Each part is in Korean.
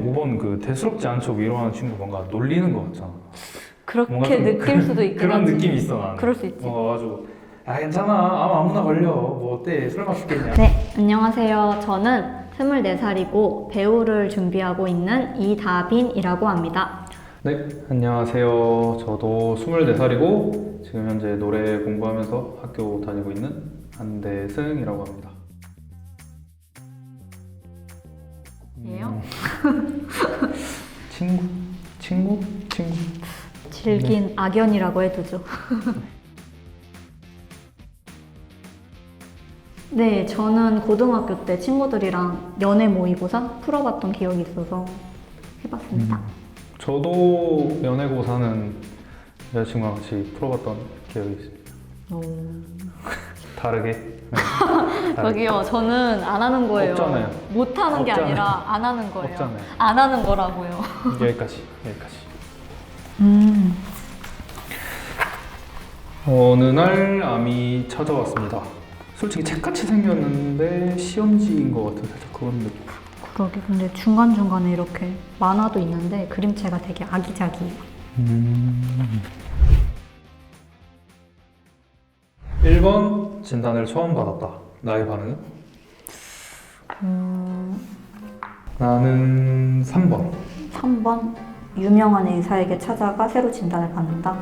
5번 그 대수롭지 않죠 위로하는 친구 뭔가 놀리는 것 같잖아. 뭔가 그렇게 좀 느낄 수도 있긴 그런 하지. 느낌이 있어 나는. 그럴 수 있지. 뭔가 가지고 아 괜찮아 아무 아무나 걸려 뭐 어때 설마 죽겠냐. 네, 안녕하세요. 저는 24살이고 배우를 준비하고 있는 이다빈이라고 합니다. 네 안녕하세요. 저도 24살이고 지금 현재 노래 공부하면서 학교 다니고 있는 한대승이라고 합니다. 예요? 친구 친구 친구. 질긴 악연이라고 해두죠. 네, 저는 고등학교 때 친구들이랑 연애 모의고사 풀어봤던 기억이 있어서 해봤습니다. 저도 연애고사는 여자친구랑 같이 풀어봤던 기억이 있습니다. 오. 다르게. 네. 다르게. 저기요, 저는 안 하는 거예요. 없잖아요. 못 하는 게 없잖아요. 아니라 안 하는 거예요. 없잖아요. 안 하는 거라고요. 여기까지 여기까지. 음. 어느 날 암이 찾아왔습니다. 솔직히 책같이 생겼는데 시험지인 것 같은 살짝 그런 느낌. 그러게, 근데 중간 중간에 이렇게 만화도 있는데 그림체가 되게 아기자기해요. 음. 1번 진단을 처음 받았다. 나의 반응은? 음, 나는 3번. 3번 유명한 의사에게 찾아가 새로 진단을 받는다.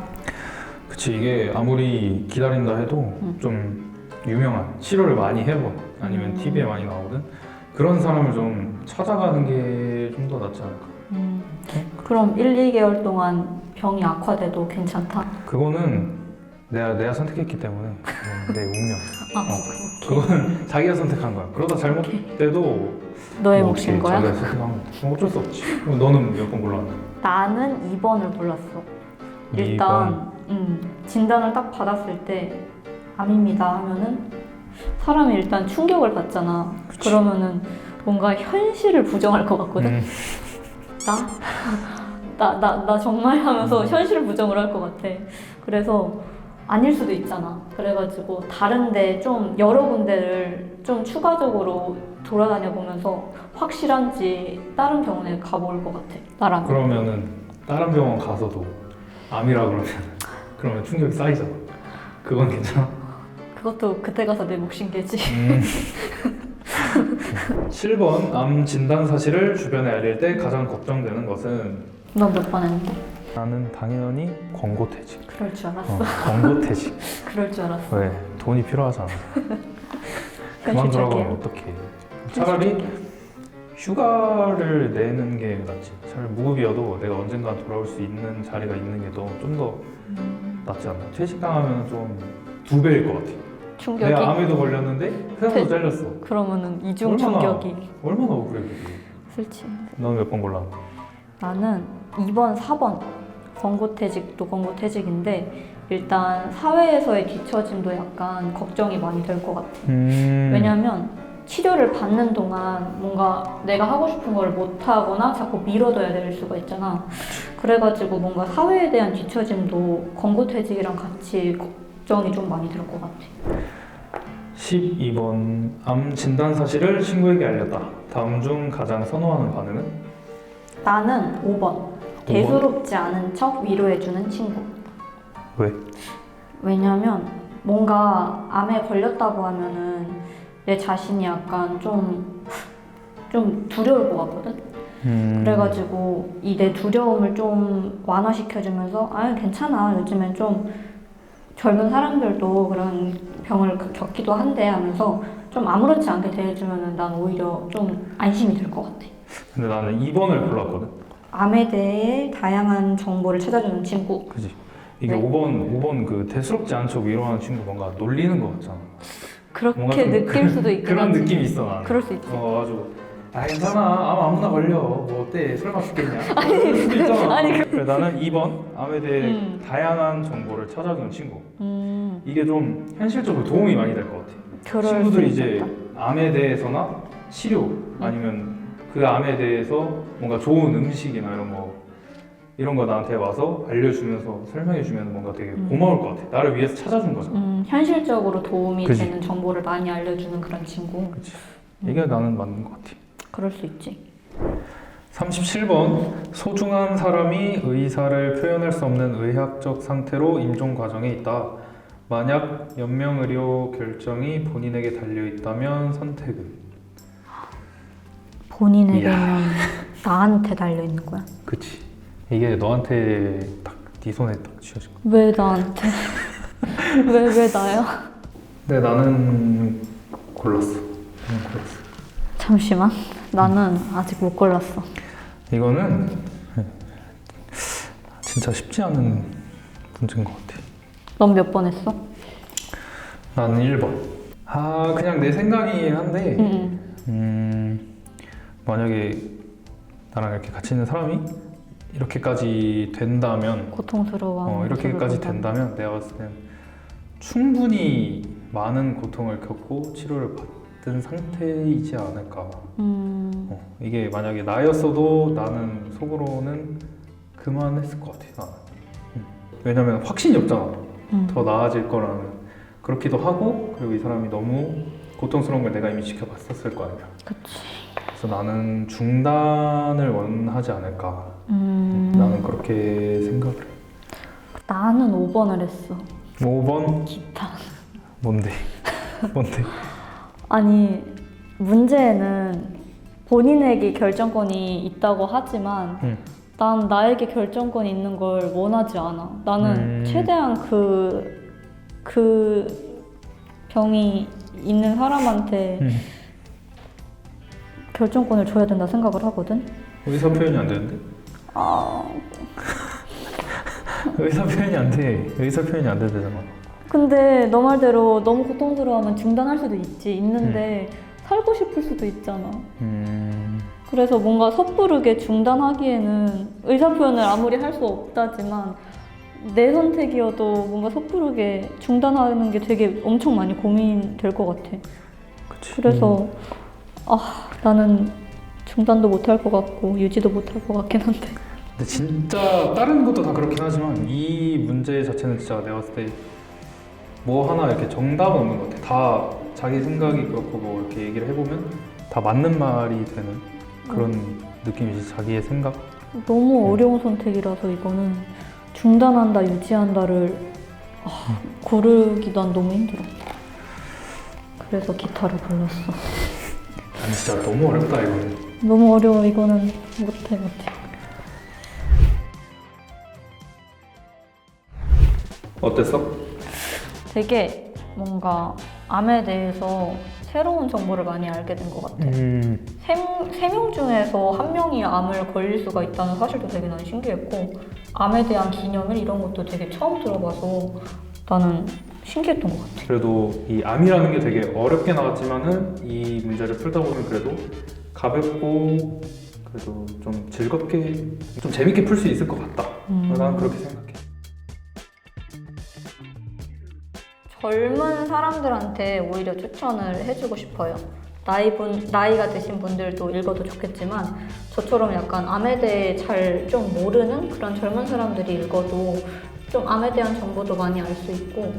그치 이게 아무리 기다린다 해도 음. 좀 유명한 치료를 많이 해본 아니면 음. TV에 많이 나오든 그런 사람을 좀 찾아가는 게 좀 더 낫지 않을까 음, 그럼 1, 2개월 동안 병이 악화돼도 괜찮다? 그거는 내가 내가 선택했기 때문에 그건 내 운명 아, 어. 그건 자기가 선택한 거야 그러다 잘못돼도 너의 뭐 몫인 어떻게 거야? 자기가 선택한 거 어쩔 수 없지 그럼 너는 몇 번 골랐는데 나는 2번을 골랐어. 일단 음, 진단을 딱 받았을 때 암입니다 하면은 사람이 일단 충격을 받잖아. 그러면은 뭔가 현실을 부정할 것 같거든. 음, 나? 나, 나, 나 정말 하면서 음. 현실 부정을 할 것 같아. 그래서 아닐 수도 있잖아. 그래가지고 다른데 좀 여러 군데를 좀 추가적으로 돌아다녀 보면서 확실한지 다른 병원에 가볼 것 같아. 나랑. 그러면은 다른 병원 가서도 암이라 그러면 그러면 충격이 쌓이잖아 그건 괜찮아? 그것도 그때 가서 내 몫인 게지. 음. 7번 암 진단 사실을 주변에 알릴 때 가장 걱정되는 것은 넌몇번 했는데? 나는 당연히 권고퇴직. 그럴 줄 알았어. 어, 권고퇴직. 그럴 줄 알았어. 왜? 돈이 필요하잖아. 그만 현실적이야. 돌아가면 어떡해. 차라리 휴가를 내는 게 낫지. 차라리 무급이어도 내가 언젠가 돌아올 수 있는 자리가 있는 게좀더 음, 낫지 않나. 퇴직당하면 좀 두 배일 것 같아. 충격이? 내가 암에도 걸렸는데 회사도 퇴- 잘렸어. 그러면은 이중 얼마나- 충격이 얼마나 억울해 그게. 싫지. 너는 몇번 골랐는데? 나는 2번, 4번 권고퇴직도 권고퇴직인데 일단 사회에서의 뒤처짐도 약간 걱정이 많이 될 것 같아. 음. 왜냐면 치료를 받는 동안 뭔가 내가 하고 싶은 걸 못하거나 자꾸 미뤄둬야 될 수가 있잖아. 그래가지고 뭔가 사회에 대한 뒤처짐도 권고퇴직이랑 같이 걱정이 좀 많이 될 것 같아. 12번 암 진단 사실을 친구에게 알렸다. 다음 중 가장 선호하는 반응은? 나는 5번. 대수롭지 않은 척 위로해주는 친구. 왜? 왜냐면 뭔가 암에 걸렸다고 하면은 내 자신이 약간 좀, 좀 두려울 것 같거든? 음. 그래가지고 이 내 두려움을 좀 완화시켜주면서 아 괜찮아 요즘엔 좀 젊은 사람들도 그런 병을 그- 겪기도 한데 하면서 좀 아무렇지 않게 대해주면은 난 오히려 좀 안심이 될 것 같아. 근데 나는 2번을 골랐거든. 암에 대해 다양한 정보를 찾아주는 친구. 그지? 이게 네. 5번 5번 그 대수롭지 않죠 위로하는 친구 뭔가 놀리는 것 같잖아. 뭔가 그렇게 좀 느낄 수도 있긴 그런 하지. 느낌 이 있어 나는. 그럴 수 있지. 어 가지고 아 괜찮아 아무 아무나 걸려 뭐 어때 설마 죽겠냐 그럴 수도 있잖아. 아니, 그 래, 나는 2번 암에 대해 음. 다양한 정보를 찾아주는 친구. 음, 이게 좀 현실적으로 도움이 많이 될 것 같아. 그럴 친구들이 수 이제 있겠다. 암에 대해서나 치료 아니면 그 암에 대해서 뭔가 좋은 음식이나 이런 거 이런 거 나한테 와서 알려주면서 설명해주면 뭔가 되게 음. 고마울 것 같아. 나를 위해서 찾아준 거잖아. 음, 현실적으로 도움이 그지. 되는 정보를 많이 알려주는 그런 친구. 그치. 이게 나는 맞는 것 같아. 그럴 수 있지. 37번 소중한 사람이 의사를 표현할 수 없는 의학적 상태로 임종 과정에 있다. 만약 연명 의료 결정이 본인에게 달려 있다면 선택은 본인에게면 나한테 달려 있는 거야. 그치 이게 너한테 딱 네 손에 딱 쥐어진 거. 왜 나한테? 왜 왜 나야? 근데 나는 골랐어. 나는 골랐어. 잠시만. 나는 아직 못 골랐어. 이거는 진짜 쉽지 않은 문제인 것 같아. 넌 몇 번 했어? 나는 1번. 아 그냥 내 생각이긴 한데 응. 음, 만약에 나랑 이렇게 같이 있는 사람이 이렇게까지 된다면 고통스러워. 어, 이렇게까지 된다면 내가 봤을 땐 충분히 많은 고통을 겪고 치료를 받은 상태이지 않을까 음. 어, 이게 만약에 나였어도 나는 속으로는 그만했을 것 같아 나는 음. 왜냐면 확신이 없잖아 음. 더 나아질 거라는 그렇기도 하고 그리고 이 사람이 너무 고통스러운 걸 내가 이미 지켜봤었을 거 아니야 그치. 그래서 나는 중단을 원하지 않을까 음. 나는 그렇게 생각을 해 나는 5번을 했어. 5번 기타. 뭔데? 뭔데? 아니 문제는 본인에게 결정권이 있다고 하지만 응. 난 나에게 결정권이 있는 걸 원하지 않아. 나는 음. 최대한 그, 그 병이 있는 사람한테 응. 결정권을 줘야 된다 생각을 하거든. 의사 표현이 안 되는데? 아, 의사 표현이 안 돼. 의사 표현이 안 되잖아. 근데 너 말대로 너무 고통스러워하면 중단할 수도 있지. 있는데 살고 싶을 수도 있잖아. 음. 그래서 뭔가 섣부르게 중단하기에는 의사 표현을 아무리 할 수 없다지만 내 선택이어도 뭔가 섭부르게 중단하는 게 되게 엄청 많이 고민될 것 같아. 그치. 그래서 아 나는 중단도 못 할 것 같고 유지도 못 할 것 같긴 한데. 근데 진짜 다른 것도 다 그렇긴 하지만 이 문제 자체는 진짜 내가 봤을 때 뭐 하나 이렇게 정답은 없는 것 같아. 다 자기 생각이 그렇고 뭐 이렇게 얘기를 해보면 다 맞는 말이 되는 그런 느낌이지. 자기의 생각. 너무 어려운 선택이라서 이거는 중단한다 유지한다를 아, 고르기 난 너무 힘들어. 그래서 기타를 골랐어. 아니 진짜 너무 어렵다 이거는. 너무 어려워 이거는 못해 못해. 어땠어? 되게 뭔가 암에 대해서 새로운 정보를 많이 알게 된 것 같아. 음. 세명 중에서 한 명이 암을 걸릴 수가 있다는 사실도 되게 난 신기했고 암에 대한 기념일 이런 것도 되게 처음 들어봐서 나는 신기했던 것 같아. 그래도 이 암이라는 게 되게 어렵게 나왔지만은 이 문제를 풀다 보면 그래도 가볍고 그래도 좀 즐겁게 좀 재밌게 풀 수 있을 것 같다. 음. 난 그렇게 생각해. 젊은 사람들한테 오히려 추천을 해주고 싶어요. 나이 분, 나이가 드신 분들도 읽어도 좋겠지만 저처럼 약간 암에 대해 잘 좀 모르는 그런 젊은 사람들이 읽어도 좀 암에 대한 정보도 많이 알 수 있고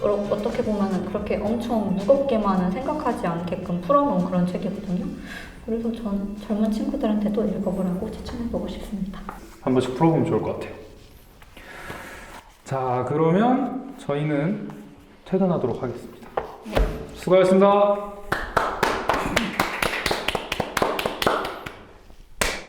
어, 어떻게 보면 그렇게 엄청 무겁게만은 생각하지 않게끔 풀어놓은 그런 책이거든요. 그래서 전 젊은 친구들한테도 읽어보라고 추천해보고 싶습니다. 한 번씩 풀어보면 좋을 것 같아요. 자, 그러면 저희는 퇴근하도록 하겠습니다. 수고하셨습니다.